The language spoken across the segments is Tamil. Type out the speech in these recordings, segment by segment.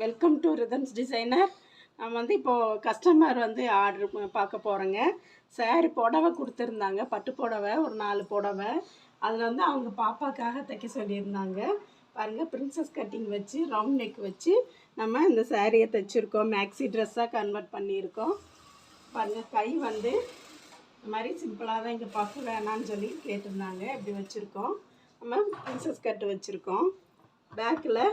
வெல்கம் டு ரிதம்ஸ் டிசைனர் நம்ம வந்து இப்போது கஸ்டமர் வந்து ஆர்டர் பார்க்க போகிறோங்க சாரி புடவை கொடுத்துருந்தாங்க. பட்டு புடவை ஒரு நாலு புடவை. அதில் வந்து அவங்க பாப்பாக்காக தைக்க சொல்லியிருந்தாங்க. பாருங்கள் பிரின்சஸ் கட்டிங் வச்சு ரவுண்ட் நெக் வச்சு நம்ம இந்த சாரியை தைச்சிருக்கோம். மேக்ஸி ட்ரெஸ்ஸாக கன்வெர்ட் பண்ணியிருக்கோம். பாருங்கள் கை வந்து இந்த மாதிரி சிம்பிளாக தான் இங்கே பஃப் வேணான்னு சொல்லி கேட்டிருந்தாங்க. இப்படி வச்சுருக்கோம்? நம்ம பிரின்சஸ் கட்டு வச்சுருக்கோம். பேக்கில்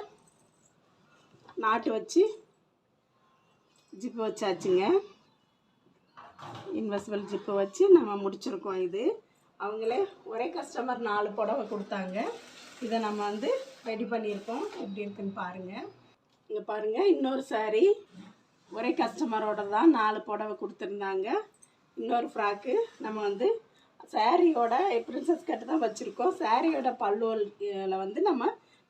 நாட்டு வச்சு ஜிப்பு வச்சாச்சுங்க. இன்வெஸ்டபிள் ஜிப்பு வச்சு நம்ம முடிச்சிருக்கோம் இது. அவங்களே ஒரே கஸ்டமர் நாலு புடவை கொடுத்தாங்க. இதை நம்ம வந்து ரெடி பண்ணியிருக்கோம். எப்படி இருக்குன்னு பாருங்கள் இங்கே பாருங்கள் இன்னொரு saree. ஒரே கஸ்டமரோட தான் நாலு புடவை கொடுத்துருந்தாங்க. இன்னொரு ஃப்ராக்கு நம்ம வந்து சாரியோட பிரின்சஸ் கட்டு தான் வச்சுருக்கோம். சாரியோட பல்லுவல வந்து நம்ம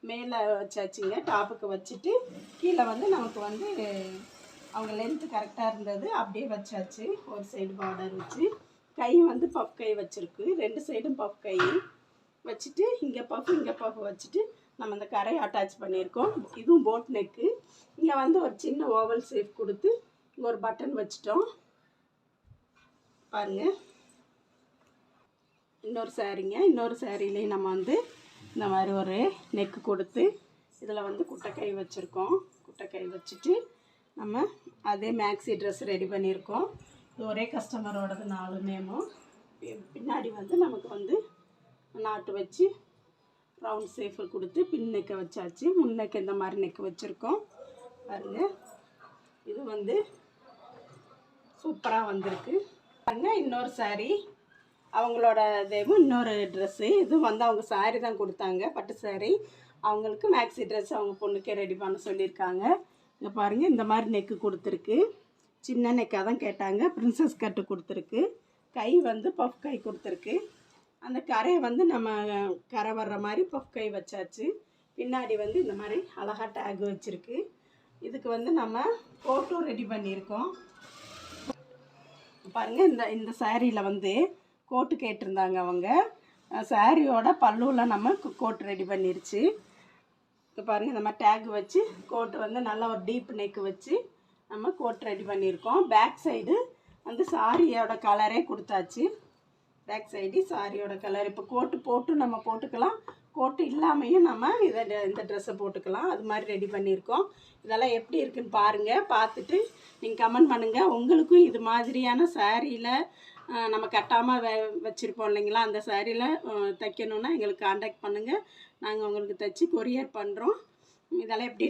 மேலே வச்சாச்சுங்க டாப்புக்கு வச்சுட்டு கீழே வந்து நமக்கு வந்து அவங்க லென்த்து கரெக்டாக இருந்தது அப்படியே வச்சாச்சு. ஒரு சைடு பார்டர் வச்சு. கை வந்து பஃப் கை வச்சுருக்கு. ரெண்டு சைடும் பஃப் கை வச்சுட்டு இங்கே பஃப் இங்கே பஃப் வச்சுட்டு நம்ம இந்த கரையை அட்டாச் பண்ணியிருக்கோம். இதுவும் போட் நெக்கு இங்கே வந்து ஒரு சின்ன ஓவல் ஷேப் கொடுத்து இங்கே ஒரு பட்டன் வச்சிட்டோம். பாருங்கள் இன்னொரு சாரீங்க இன்னொரு சாரீலையும் நம்ம வந்து இந்த மாதிரி ஒரு நெக்கு கொடுத்து இதில் வந்து குட்டைக்கை வச்சுருக்கோம். குட்டைக்கை வச்சுட்டு நம்ம அதே மேக்ஸி ட்ரெஸ் ரெடி பண்ணியிருக்கோம். இது ஒரே கஸ்டமரோடது நாலுமேமும் பி- பின்னாடி வந்து நமக்கு வந்து நாட்டு வச்சு ரவுண்ட் ஷேஃபு கொடுத்து பின் வச்சாச்சு. முன் இந்த மாதிரி நெக்கு வச்சுருக்கோம். பாருங்க. இது வந்து சூப்பராக வந்திருக்கு. பாருங்க இன்னொரு சாரீ அவங்களோட இதுவும் இன்னொரு ட்ரெஸ்ஸு இதுவும் வந்து அவங்க saree தான் கொடுத்தாங்க பட்டு saree. அவங்களுக்கு மேக்ஸி ட்ரெஸ் அவங்க பொண்ணுக்கே ரெடி பண்ண சொல்லியிருக்காங்க. இங்கே பாருங்கள் இந்த மாதிரி நெக்கு கொடுத்துருக்கு. சின்ன நெக்காக தான் கேட்டாங்க. ப்ரின்ஸஸ் கட்டு கொடுத்துருக்கு. கை வந்து பஃப் கை கொடுத்துருக்கு. அந்த கரையை வந்து நம்ம கரை வர்ற மாதிரி பஃப் கை வச்சாச்சு. பின்னாடி வந்து இந்த மாதிரி அழகாக டேக் வச்சுருக்கு. இதுக்கு வந்து நம்ம ஃபோட்டோ ரெடி பண்ணியிருக்கோம். பாருங்கள் இந்த இந்த சாரியில் வந்து கோட்டு கேட்டிருந்தாங்க அவங்க. சாரியோட பல்லுவில் நம்ம கோட்டு கோட் ரெடி பண்ணிருச்சு. இப்போ பாருங்கள் இந்த மாதிரி டேக் வச்சு கோட் வந்து நல்லா ஒரு டீப் நெக் வச்சு நம்ம கோட் ரெடி பண்ணியிருக்கோம் பேக் சைடு வந்து சாரியோட கலரே கொடுத்தாச்சு. பேக் சைடு சாரியோட கலர். இப்போ கோட்டு போட்டு நம்ம போட்டுக்கலாம். கோட்டு இல்லாமையும் நம்ம இதை இந்த ட்ரெஸ்ஸை போட்டுக்கலாம். அது மாதிரி ரெடி பண்ணியிருக்கோம் இதெல்லாம் எப்படி இருக்குன்னு பாருங்கள் பார்த்துட்டு நீங்கள் கமெண்ட் பண்ணுங்கள் உங்களுக்கும் இது மாதிரியான சாரியில் நம்ம கட்டாமல் வ வச்சுருப்போம் இல்லைங்களா? அந்த சாரியில் தைக்கணுன்னா எங்களுக்கு காண்டாக்ட் பண்ணுங்கள் நாங்கள் உங்களுக்கு தைச்சி கொரியர் பண்ணுறோம் இதெல்லாம் எப்படி